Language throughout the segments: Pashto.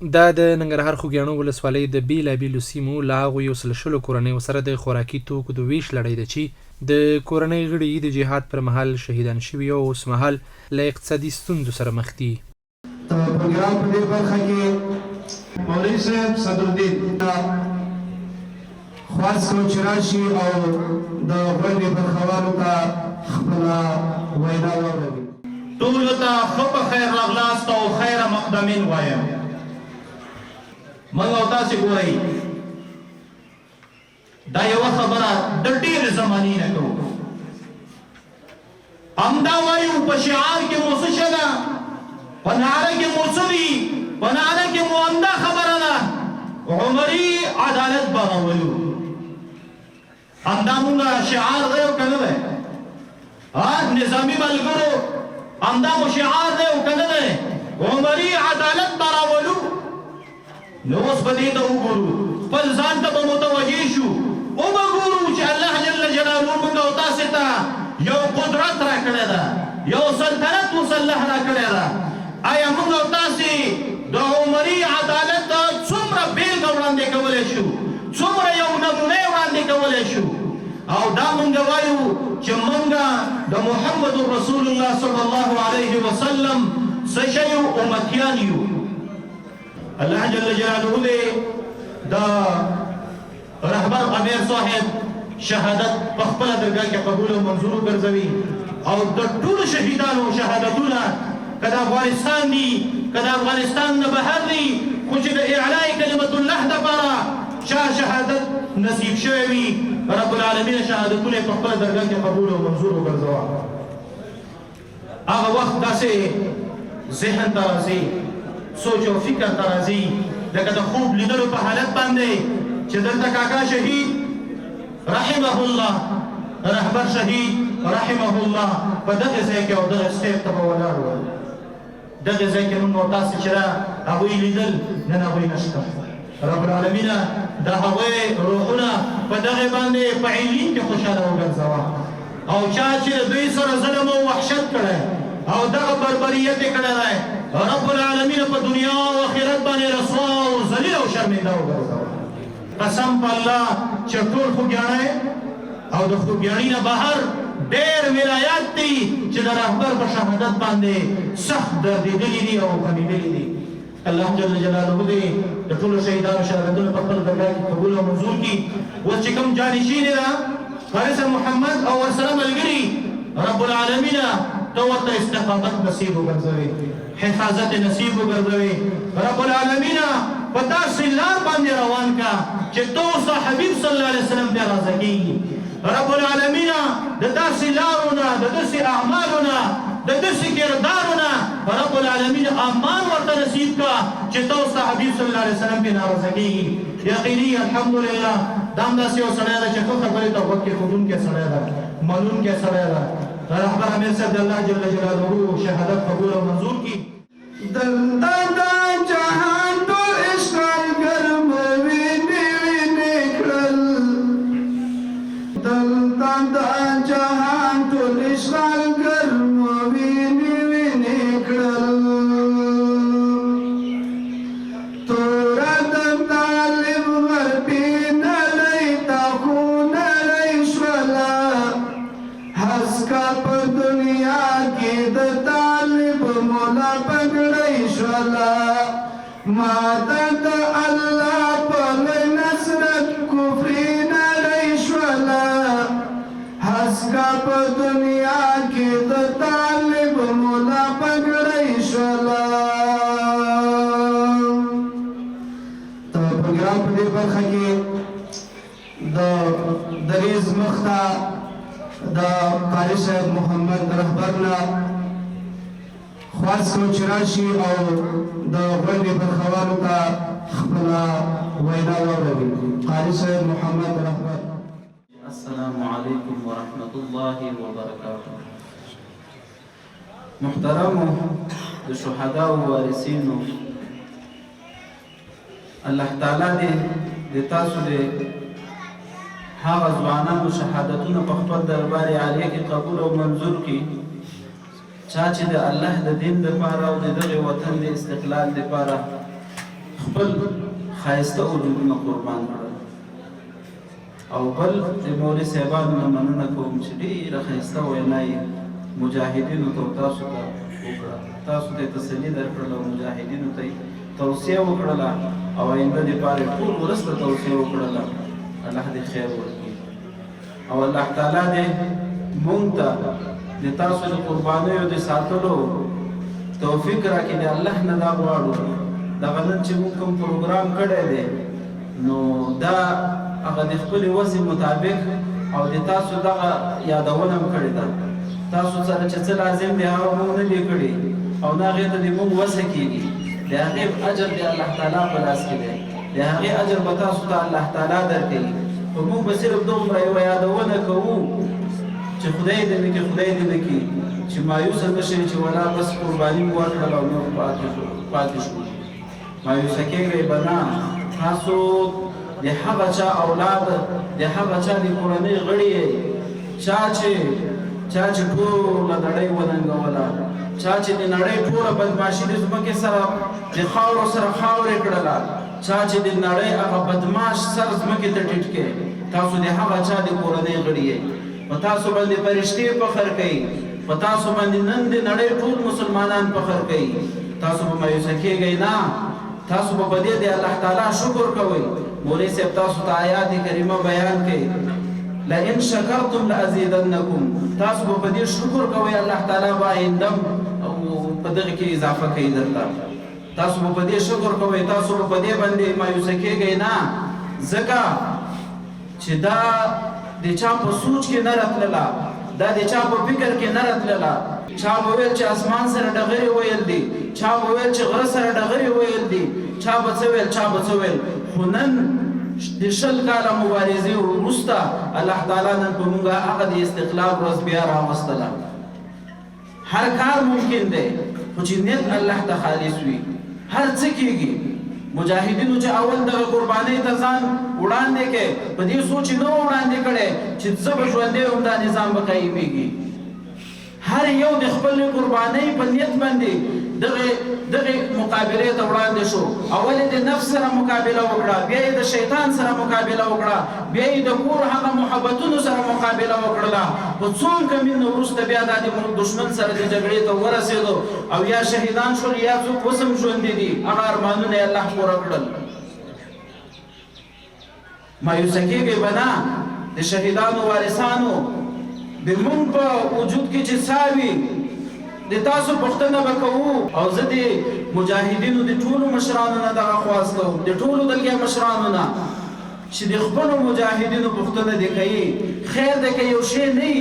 دا د ننګرهار خوږیاڼو ولسوالۍ د بیلابیلو سیمو له هغو یو سل شلو کورنیو سره د خوراکي توکو د ویش لړۍ ده چې د کورنۍ غړي د جهاد پر مهال شهیدان شوي او اوس مهال له اقتصادي ستونزو سره مخ دي. د پروګرام په دې برخه کې مولوي صاحب صدرالدین خواست کو چې راشي او د غونډې برخوالو ته خپله وینا واوروي ټولو ته ښه په خیر راغلاست او خیره مقدمین وایم موږ او تاسې ګورئ. دا یوه خبره د ډېرې زمانې نه کوو همدا وایو په شعار کې مو څه شه ده په نعره کې مو څه دي په نعره کې مو همدا خبره ده. عمري عدالت به راولو همدا مونږه شعار دی او که نه دی؟ نظامی ملګرو همدا مو شعار دی او که نه دی؟ عمري عدالت به راولو نو اوس به دې ته وګورو خپل ځان ته به متوجه شو وګورو چې الله جل جلاله موږ او تاسو ته یو قدرت را کړی ده یو سلطنت مسلح را کړی ده آیا موږ او تاسو د عمري عدالت څومره بیلګه وړاندې کولی شو. څومره یو نمونه وړاندې کولی شو. او دا مونږ وایو چې مونږ د محمد رسول الله صلی الله علیه وسلم څه شی امتیان یو الله جل جلاله دا رهبر امیر صاحب شهادت خپل درګه کې قبول أو منظور ګرځوي أو د ټول شهیدانو شهادتونه کله افغانستان دي کله افغانستان نه بهر دي خو چې د اعلاء کلمت الله لپاره چا شهادت نصیب شوی رب العالمین شهادتونه په خپل درګه کې قبول أو منظور وګرځوا هغه وخت داسې ذهن ته راځي. سوچ او فکر ته راځي. لکه د خوب لیدلو په حالت باندې چې دلته کاکا شهید رحمه الله رهبر شهید رحمه الله په دغه ځای کې او دغه سټیپ ته ولاړ و دغه ځای کې موږ تاسو چې را هغوی لیدل نن هغوی نشته. رب العالمین د هغوی روحونه په دغه باندې په علین کې خوشاله وګرځوه. او چا چې دوی سره ظلم او وحشت کړی او دغه بربریت یې کړی دی رب العالمین په دنیا أو آخرت باندې رسوا أو ذلیل أو شرمنده وګرځوه قسم په الله چې ټول خوږیاڼی أو د خوږیاڼي نه بهر ډېر ولایات دي چې د رهبر په شهادت باندې سخت دردېدلي دي أو غمېدلي دي الله جل جلاله دې د ټولو شهیدانو شهادتونه په خپل درګاه کې قبول أو منظور کړي اوس چې کوم جانشین ده محمد أو ورسره ملګري رب العالمین ته ورته استقامت نصیب وګرځوي حفاظت نصیب وګرځوي رب العالمین په داسې لار باندې روان کا چې تو حبیب صلی الله علیه وسلم بیا راځي رب العالمین د داسې لارونه د داسې اعمالونه د داسې کردارونه رب العالمین امان ورته نصیب کا چې تو حبیب صلی الله علیه وسلم بیا راځي یقیني الحمدلله دام داسې یو سړی ده چې خو خبرې ته وخت کې خودون کې سړی ده ملون کې سړی رهبر امیر صاحب الله جل جلاله شهادت قبول أو منظور کی. دلته دا دا جهان ټول اشغال ګرم حسکا په دنیا کې د طالب مولا پګړې شولا ته پروګرام په دې برخه کې د دریز مخته د قاری صاحب محمد رهبرنا خواست کو چې راشي او د غونډې برخوالو ته خپله وینا واوروي. قاری صاحب محمد رهبر السلام علیکم ورحمت الله وبرکاته محترمو د شهدا او وارثینو الله تعالی دې د تاسو دې هغه ځوانانو شهادتونه په خپل دربار عالی کې قبول او منظور کړي. چا چې د الله د دین لپاره او د دغه وطن د استقلال لپاره خپل خایسته وجودونه قربان کړل او بل د مولوي صاحبانو نه مننه کوم چې ډېره ښایسته وینا یې مجاهدینو ته تاسو ته وکړه. تاسو ته تسلي درکړله او مجاهدینو ته یې توصیه وکړله او آینده دپاره یې ټول ولس ته توصیه وکړله. الله دې خیر ورکړي. او الله تعالی دې مونږ ته د تاسو د قربانیو د ساتلو توفیق راکړي. د الله نه دا غواړو. دغه نن چې موږ کوم پروګرام کړی دی نو دا هغه د خپل وضع مطابق او د تاسو دغه یادونه کړې ده. تاسو سره چې څه لازم دی هغه موږ نه دی کړی او نه هغې ته د موږ وسه کېږي. د هغې اجر د الله تعالی په لاس کې دی. د هغې اجر به تاسو ته الله تعالی درکوي. خو موږ به صرف دومره یوه یادونه کوو چې خدای دې وکړي خدای دې وکړي چې مایوسه نه شي چې ولا بس قرباني مو ورکړل او نور پاتې شو پاتې شو. مایوسه کېږئ به نه تاسو د هغه چا اولاد د هغه چا د کورنۍ غړي چا چې چا چې ټوله نړۍ وننګوله چا چې د نړۍ ټوله بدماشي د ځمکې سره د خاورو سره خاورې کړله چا چې د نړۍ هغه بدماش سر ځمکې ته ټیټ کې تاسو د هغه چا د کورنۍ غړي یې. په تاسو باندې فرشتي فخر کوي په تاسو باندې نن د نړۍ ټول مسلمانان فخر کوي تاسو به مایوسه کېږئ نه. تاسو به په دې د الله تعالی شکر کوئ مولوی صاحب تاسو ته آیات کریمه بیان کړي. لئن شکرتم لازیدنکم. تاسو په دې شکر کوئ الله تعالی به او په دغه کې اضافه کوي درته. تاسو په دې شکر کوئ تاسو په دې باندې مایوسه کېږئ نه. ځکه چې دا د چا په سوچ کې نه راتلله دا د چا په فکر کې نه راتلله. چا به ویل چې اسمان سره ډغرې ویل دي چا به ویل چې غره سره ډغرې ویل دي چا به څه ویل چا به څه ویل خو نن د شل کاله مبارزې وروسته الله تعالی نن په موږ هغه د استقلال ورځ بیا راوستله. هر کار ممکن دی خو چې نیت الله ته خالص وي. هر څه کېږي. مجاهدینو چې اول دغه قربانۍ ته ځان وړاندې کې په دې سوچ نه وړاندې کړي چې زه به ژوندی هم دا نظام به قایمیږي هر یو د خپل قربانۍ په نیت باندې دغه دغه مقابله ته وړاندې شو. اول د نفس سره مقابله وکړه؟ بیا د شیطان سره مقابله وکړه. بیا د کور هغه محبتونو سره مقابله وکړه په څو کمین ورسته بیا د دشمن سره د جګړې ته ورسېدو. او یا شهیدان شول یا څوک وسم ژوند دي. هغه ارمانونه الله پوره کړل. مایوسه کېږي بنا د شهیدانو وارثانو. د مونږ په وجود کې چې ساوي د تاسو پښتنه وکاو او زه د مجاهدینو د ټولو مشرانو نه دغه خواست کوم. د ټولو دلګي مشرانو نه. چې د خپل مجاهدینو پښتنه د کوي. خیر د کوي یو شی نه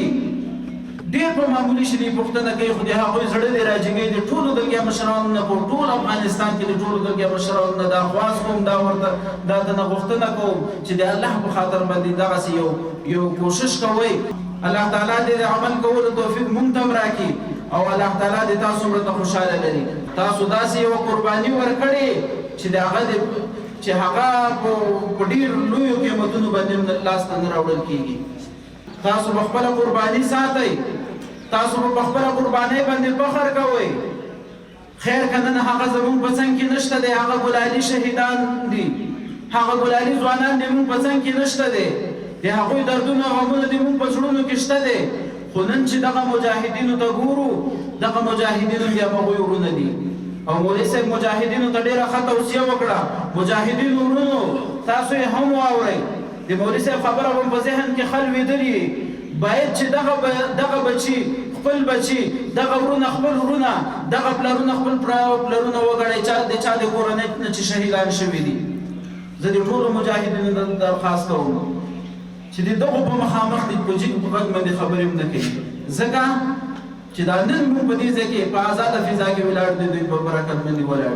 ډیر په معمولی شي د پښتنه کوي خو د هغه زړه دی راځي د ټولو دلګي مشرانو نه په ټول افغانستان کې د ټولو دلګي مشرانو نه دا خواست کوم. دا ورته دا د غوښتنه کوم چې د الله په خاطر باندې دغه یو یو کوشش کوي الله تعالی دې عمل کولو توفیق مونږ ته راکړي او الله تعالی دې تاسو مرته خوشاله لري. تاسو داسې یو قرباني ورکړي چې دا هغه چې هغه په ډیر لوی قیمتونو باندې ته نه راوړل کیږي تاسو خپل قرباني ساتئ. تاسو په خپل قرباني باندې فخر کوئ. خیر کنه هغه زمون څنګه کې نشته دی. هغه ګلالي شهیدان دي. هغه ګلالي ځوانان دي مون څنګه کې نشته دی. د هغوی دردونه غمونه دي مونږ په زړونو کې شته دي خو نن چې دغه مجاهدینو ته ګورو دغه مجاهدینو بیا هغوی ورونه دي. او مولوي صاحب مجاهدینو ته ډېره ښه توصیه وکړه. مجاهدینو ورونو تاسو یې هم واورئ. د مولوي صاحب خبره هم په ذهن کې خل ویدلې باید چې دغه دغه بچي خپل بچي دغه ورونه خپل ورونه دغه پلرونه خپل پلرونه وګړي چې د چا د کورنۍ نه چې شهیدان شوي دي. زه د ټولو مجاهدینو درخواست کوم چې دغه په مخامخ د پوجي په غږ باندې خبرې نه کوي. ځکه چې دا نن موږ په دې ځکه په آزاد فضا کې ولاړ دي دوی په برکت باندې ولاړ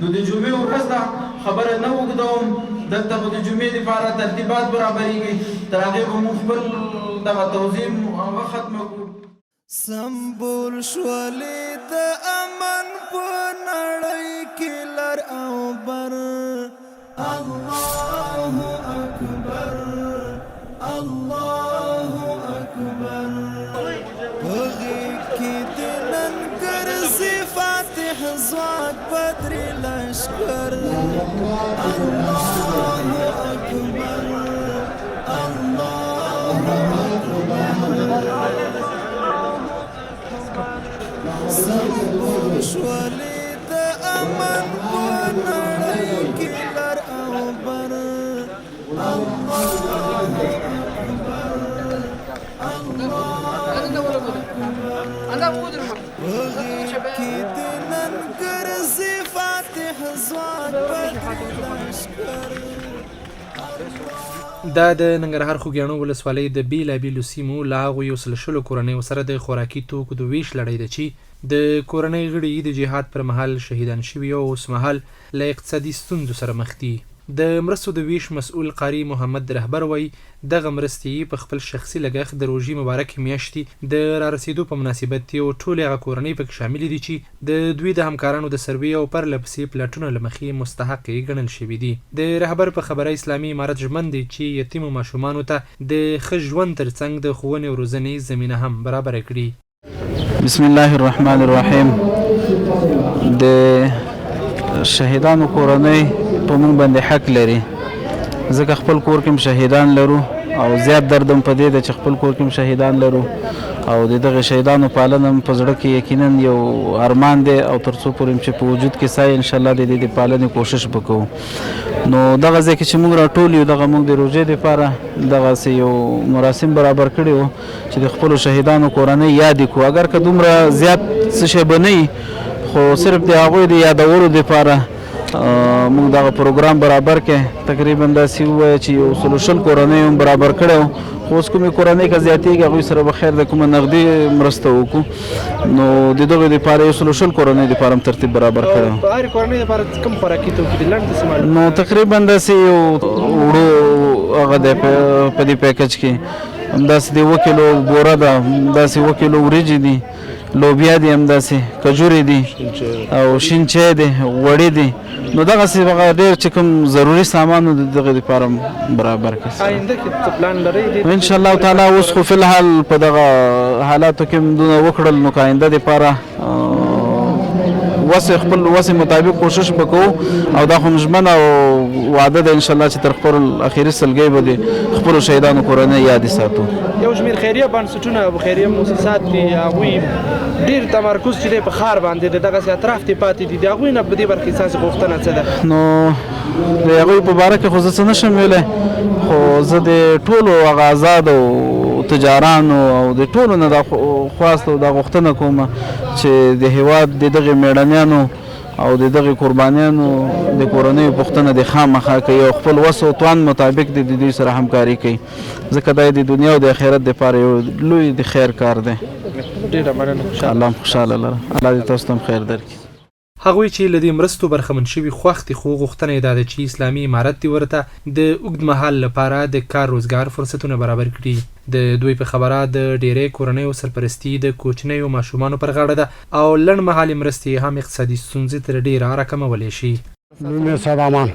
نو د جمعې ورځ دا خبره نه وګدوم دلته په د جمعې لپاره ترتیبات برابرېږي. تر هغه به موږ خپل دغه توزیع هغه ختمه کړو. سمبول شولې د امن په نړۍ کې لر او بر. الله نن ګرځي دا د ننګرهار خوګیاڼو ولسوالۍ د بیلابیلو سیمو له هغو یو سل شلو کورنیو سره د خوراکي توکو د ویش لړۍ ده چې د کورنۍ غړي د جهاد پر مهال شهیدان شوي او اوس مهال له اقتصادي ستونزو سره مخ دي د مرستو د ویش مسؤل قاری محمد رهبر وای دغه مرستې په خپل شخصي لګښت د روژې مبارک میاشتې د را رسیدو په مناسبت یو ټول هغه کورنۍ پکې شامل دي چې د دوی د همکارانو د سروي او پر لپسې پلاټونو لمخې مستحق ګڼل شوي دي. د رهبر په خبره اسلامي امارت ژمن دي چې یتیم ماشومانو ته د ښه ژوند ترڅنګ د ښوونې او روزنې زمینه هم برابر کړي. بسم الله الرحمن الرحیم. د شهیدانو کورنۍ په موږ باندې حق لري. ځکه خپل کور کې شهیدان لرو او زیات دردم په دې ده چې خپل کور کې شهیدان لرو. او د دغه شهیدانو پالنه په زړه کې یقینا یو ارمان دی او تر څو پورې چې په وجود کې سای ان شاء الله د دې د پالنې کوشش وکړو. نو دغه ځکه چې موږ راټول یو دغه موږ د روزې لپاره دغه یو مراسم برابر کړی وو چې د خپل شهیدانو کورنۍ یاد کړو. اگر که دومره زیات څه شی بنئ خو صرف د هغوی د یادولو لپاره موږ دغه پروګرام برابر کې تقریبا داسې ووایه چې یو سلو شل کورنۍ هم برابر کړی خو اوس کومې کورنۍ که زیاتېږي هغوی سره به خیر د کومه نغدي مرسته وکړو. نو د دغې دپاره یو سلو شل کورنۍ دپاره هم ترتیب برابر کړی په هر کورنۍ لپاره کوم خوراکي توکي دي؟ لنډ نو تقریبا داسې یو وړو هغه دی په دې پیکج کې. همداسې د اوه کیلو بوره ده. همداسې اوه کیلو وریجې دي لوبیا دي همداسې کجورې دي او شین چای دی غوړي دي. نو دغسې هغه ډېر چې کوم ضروري سامانو د دغه دپاره هم برابر کړي آینده کې پلان لرئ؟ ان شاء الله تعالی اوس خو فی الحال په دغه حالاتو کې هم دونه وکړل نو آینده دپاره وس خپل وس مطابق کوشش وکړو. او دا خو ژمنه او وعده ده ان شاء الله چې تر خپل اخیری سلګۍ به خپل شهیدانو کورنۍ یاد ساتو. یو شمیر خیریه بنسټونه او خیریه مؤسسات دي هغوی ډیر تمرکز چې په خار باندې د دغه اطراف ته پاتې دي. د هغوی نه په دې برخه اساس غوښتنه څه ده؟ نو د هغوی په باره کې خو څه نشم ویلی. خو زه د ټولو هغه آزاد او تجارانو او د ټولو نه دا خواست او دا غوښتنه کوم چې د هیواد د دغه میړنیانو او د دغه قربانیانو د کورنۍ پښتنه د خامخا کوي او خپل وس او توان مطابق د دوی سره همکاري کوي. ځکه دا د دنیا او د آخرت لپاره یو لوی د خیر کار دی. ډیره مننه الله خوشاله الله دې تاسو ته خیر درکړي هغوی چې لدی مرستو برخمن شوي خوخت خو غوښتنه یې ده چې اسلامي امارت دی ورته د اوږد مهال لپاره د کار روزګار فرصتونه برابر کړي. د دوی په خبره د ډیری کورنیو سرپرستی د کوچنیو ماشومانو پر غاړه ده او لړ مهال مرستې هم اقتصادي ستونزې تر ډیره راکمولی شي. نوم یې سامان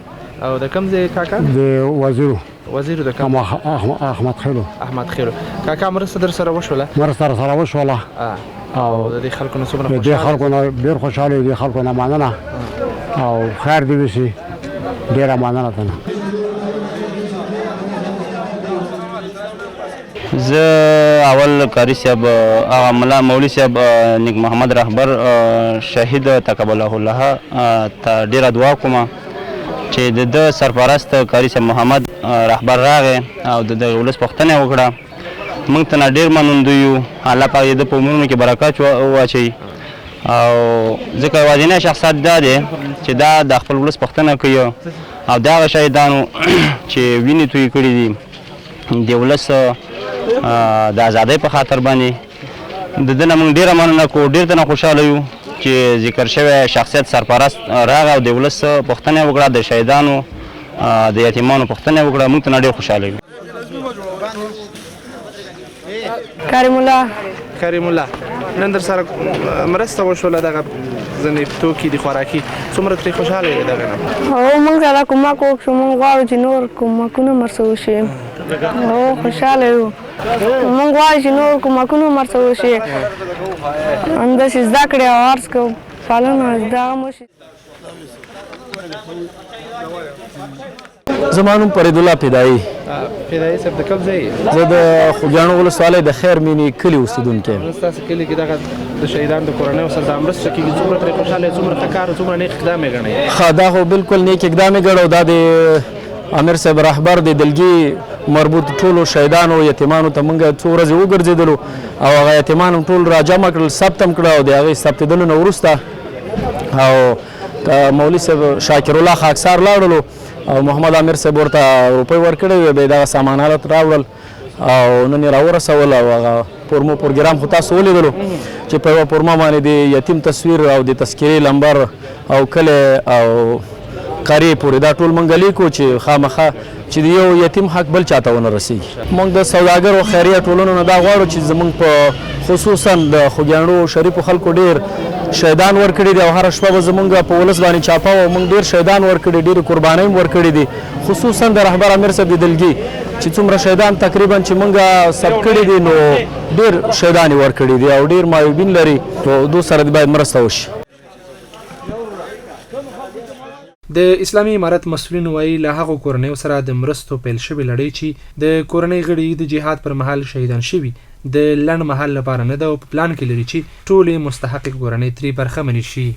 او د کم ځای کاکا؟ د وزیر وزیر د کم؟ احمد خیلو. احمد خیرو کاکا مرسته در سره وشوله؟ مرسته سره وشوله او د دې خلکو نه څومره د دې خلکو نه ډېر خوشاله دي خلکو نه مننه. او خیر دې وشي ډېره مننه ده زه اول کاری صاحب هغه ملا مولوی صاحب نیک محمد رهبر شهید تقبله الله ته ډیره دعا کوم چې د سرپرست کاری صاحب محمد رهبر راغی او د ولس پښتنه وکړه موږ ته ډیر منوند یو الله پاک دې په عمرونو کې برکات واچي او ځکه واجنه شخصیت دا دی چې دا د خپل ولس پښتنه کوي او دا شهیدانو چې ویني توی کړی دي د ولس د ازادۍ په خاطر باندې د دنه موږ ډیره مننه کو ډیر ته خوشاله یو چې ذکر شوی شخصیت سرپرست راغ او د ولس پښتنه وکړه د شهیدانو د یتیمانو پښتنه وکړه موږ ته ډیر خوشاله یو کریم الله کریم الله نن در سره مرسته وشوله دغه ځنې توکي د خوراکي. څومره ترې خوشحاله یې دغه نه. او موږ سره کومک وکړو موږ غواړو چې نور کومکونه مرسته وشي او خوشحاله یو. موږ غواړو چې نور کومکونه مرسته وشي همداسې زده کړې او عرض کو پالنه زده هم وشي زمانوم فرید الله پیدایي پیدایي صاحب د کوم ځای زه د خوږیاڼو ولسوالۍ د خیر مینې کلي اوسېدونکی یم. تاسو کلی کې دغه د شهیدانو د کورنۍ سره د امرسته کېږي. څومره ترې خوشاله څومره ښه کار څومره نیک اقدام یې ګڼئ. ښه دا خو بالکل نیک اقدام یې ګڼو دا د امیر صاحب رهبر د دلګي مربوط ټولو شهیدانو یتیمانو ته مونږ څو ورځې وګرځېدلو او هغه یتیمان هم ټول راجمع کړل ثبت هم کړه او د هغې ثبتېدلو نه وروسته او مولوي صاحب شاکر الله خاکسار لاړلو او محمد امیر صاحب ورته روپۍ ورکړې بیا یې دغه سامانات راوړل او نن یې راورسول او هغه پورمو پروګرام خو تاسو ولیدلو چې په یوه پورمه باندې د یتیم تصویر او د تذکرې لمبر او کله او قری پورې. دا ټول مونږ لیکو چې خامخا چې د یو یتیم حق بل چاته ونه رسیږي. مونږ د سوداګرو خیریه ټولنو نه دا غواړو چې زمونږ په خصوصا د خوږیاڼو شریفو خلکو ډیر شهیدان ورکړي دي او هر شپه به زمونږ په ولس باندې چاپه او مونږ ډیر شهیدان ورکړي ډیر قربانۍ ورکړي دي. خصوصا د رهبر امیر صاحب د دلګي چې څومره شهیدان تقریبا چې مونږ سب کړي دي نو ډیر شهیدان ورکړي دي او ډیر مایوبین لري. نو دو سره باید مرسته وشي. د اسلامي امارت مسولین وایي له هغو کورنیو سره د مرستو پیل شوې لړۍ چې د کورنۍ غړي د جهاد پر مهال شهیدان شوي د لنډ مهال لپاره نه ده او په پلان کې لري چې ټولې مستحق کورنۍ ترې برخمنې شي